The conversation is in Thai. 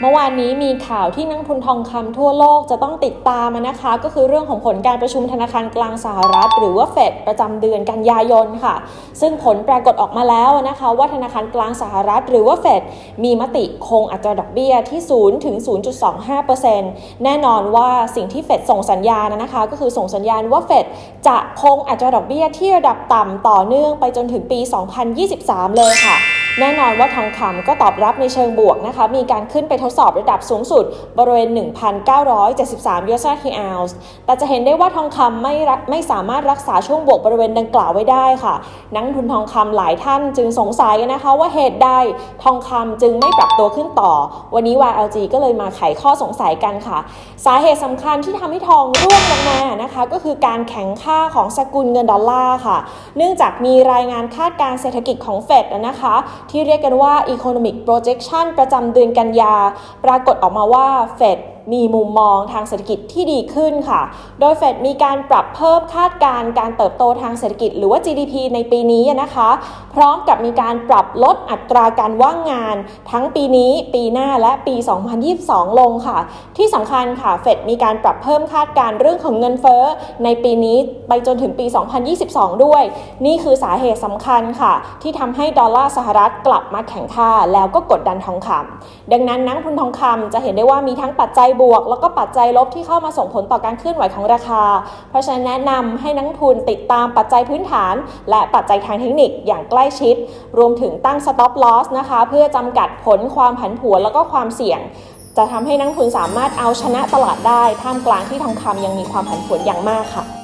เมื่อวานนี้มีข่าวที่นักทุนทองคำทั่วโลกจะต้องติดตามนะคะ ก็คือเรื่องของผลการประชุมธนาคารกลางสหรัฐ หรือว่าเฟดประจำเดือนกันยายนค่ะ ซึ่งผลปรากฏออกมาแล้วนะคะว่าธนาคารกลางสหรัฐ หรือว่าเฟดมีมติคงอัตราดอกเบี้ยที่ 0 ถึง 0.25%แน่นอนว่าสิ่งที่เฟดส่งสัญญาณนะคะ ก็คือส่งสัญญาณว่าเฟดจะคงอัตราดอกเบี้ยที่ระดับต่ำต่อเนื่องไปจนถึงปี 2023 เลยค่ะ แน่นอนว่าทองคำก็ตอบรับในเชิงบวกนะคะ มีการขึ้นไปทดสอบระดับสูงสุด บริเวณ 1,973 US dollar per ounce แต่จะเห็นได้ว่าทองคำไม่รักไม่สามารถรักษาช่วงบวกบริเวณดังกล่าวไว้ได้ค่ะ นักทุนทองคำหลายท่านจึงสงสัยนะคะว่าเหตุใดทองคำจึงไม่ปรับตัวขึ้นต่อ วันนี้ YLG ก็เลยมาไขข้อสงสัยกันค่ะ สาเหตุสำคัญที่ทำให้ทองร่วงลงมานะคะก็คือการแข็งค่าของสกุลเงินดอลลาร์ค่ะ เนื่องจากมีรายงานคาดการเศรษฐกิจของเฟดนะคะที่เรียกกันว่า Economic Projection ประจำเดือนกันยา ปรากฏออกมาว่าเฟด มีมุมมองทางเศรษฐกิจที่ดีขึ้นค่ะ โดยเฟดมีการปรับเพิ่มคาดการณ์การเติบโตทางเศรษฐกิจหรือว่า GDP ในปีนี้นะคะ พร้อมกับมีการปรับลดอัตราการว่างงาน ทั้งปีนี้ ปีหน้าและปี 2022 ลงค่ะ ที่สำคัญค่ะเฟดมีการปรับเพิ่มคาดการณ์เรื่องของเงินเฟ้อในปีนี้ไปจนถึงปี 2022 ด้วย นี่คือสาเหตุสำคัญค่ะ ที่ทำให้ดอลลาร์สหรัฐกลับมาแข็งค่า แล้วก็กดดันทองคำดังนั้นนักทุนทองคำจะเห็นได้ว่ามีทั้งปัจจัยบวก แล้วก็ปัจจัยลบที่เข้ามาส่งผลต่อการเคลื่อนไหวของราคา เพราะฉะนั้นแนะนำให้นักทุนติดตามปัจจัยพื้นฐาน และปัจจัยทางเทคนิคอย่างใกล้ชิด รวมถึงตั้ง stop loss นะคะ เพื่อจำกัดผลความผันผวนแล้วก็ความเสี่ยง จะทำให้นักทุนสามารถเอาชนะตลาดได้ท่ามกลางที่ทองคำยังมีความผันผวนอย่างมากค่ะ